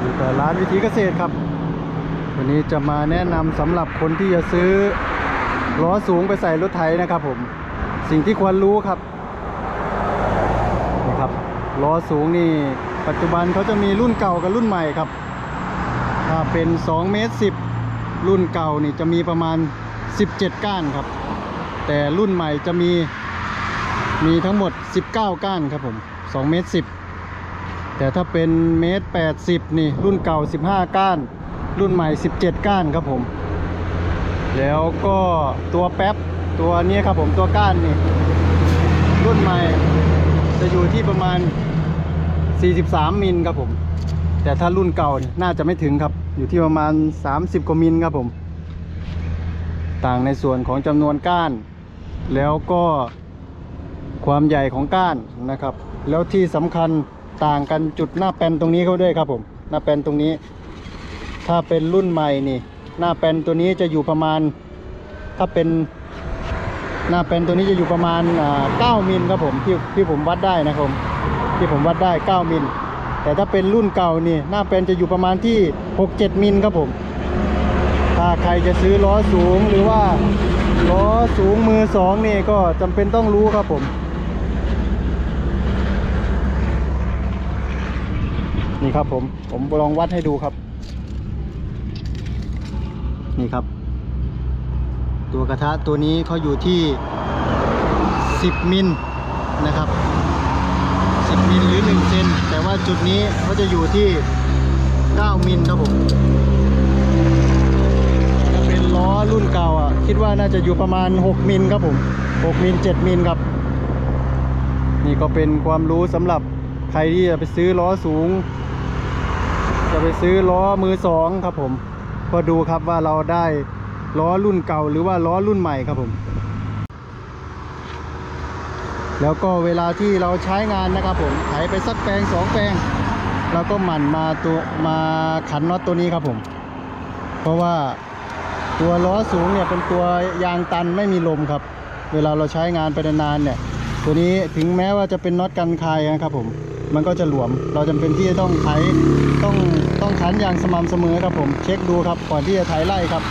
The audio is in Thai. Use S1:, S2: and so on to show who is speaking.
S1: อยู่กับร้านวิถีเกษตรครับ วันนี้จะมาแนะนำสำหรับคนที่จะซื้อล้อสูงไปใส่รถไถนะครับผม สิ่งที่ควรรู้ครับนี่ครับล้อสูงนี่ปัจจุบันเขาจะมีรุ่นเก่ากับรุ่นใหม่ครับ ถ้าเป็น2เมตร10 รุ่นเก่านี่จะมีประมาณ 17 ก้านครับ แต่รุ่นใหม่จะมีมีทั้งหมด 19 ก้านครับผม2เมตร10 แต่ถ้าเป็นเมตร80นี่รุ่นเก่า 15 ก้าน รุ่นใหม่ 17 ก้านครับผม แล้วก็ตัวแป๊บตัวเนี้ยครับผมตัวก้านนี่ รุ่นใหม่จะอยู่ที่ประมาณ 43 มิลครับผม แต่ถ้ารุ่นเก่าเนี่ยน่าจะไม่ถึงครับ อยู่ที่ประมาณ 30 กว่ามิลครับผม ต่างในส่วนของจำนวนก้าน แล้วก็ความใหญ่ของก้านนะครับ แล้วที่สำคัญ ต่างกันจุดหน้าแปนตรงนี้เขาด้วยครับผมหน้าแปนตรงนี้ ถ้าเป็นรุ่นใหม่นี่ หน้าแปนตัวนี้จะอยู่ประมาณ ถ้าเป็นหน้าแปนตัวนี้จะอยู่ประมาณอ่า9มิลครับผมที่ที่ผมวัดได้นะครับผมที่ผมวัดได้ 9มิลแต่ถ้าเป็นรุ่นเก่านี่หน้าแปนจะอยู่ประมาณที่ 6-7 มิลครับผมถ้าใครจะซื้อล้อสูงหรือว่าล้อสูงมือสองนี่ก็จำเป็นต้องรู้ครับผม นี่ครับผมผมลองวัดให้ดูครับ นี่ครับ ตัวกระทะตัวนี้เขาอยู่ที่ 10 มิลนะครับ 10 มิลหรือ1เซนแต่ว่าจุดนี้เขาจะอยู่ที่ 9 มิลครับผมถ้าเป็นล้อรุ่นเก่าอะ คิดว่าน่าจะอยู่ประมาณ 6 มิลครับผม 6 มิล 7 มิลครับ นี่ก็เป็นความรู้สำหรับใครที่จะไปซื้อล้อสูง จะไปซื้อล้อมือสองครับผม ก็ดูครับว่าเราได้ล้อรุ่นเก่าหรือว่าล้อรุ่นใหม่ครับผม แล้วก็เวลาที่เราใช้งานนะครับผมไถไปสักแปลงสองแปลงเราก็หมั่นมาตัวมาขันน็อตตัวนี้ครับผม เพราะว่าตัวล้อสูงเนี่ยเป็นตัวยางตันไม่มีลมครับ เวลาเราใช้งานไปนานๆเนี่ย ตัวนี้ถึงแม้ว่าจะเป็นน็อตกันคายนะครับผม มันก็จะหลวม เราจำเป็นที่จะต้องไถต้องต้องขันอย่างสม่ำเสมอครับผม เช็คดูครับก่อนที่จะไถไล่ครับ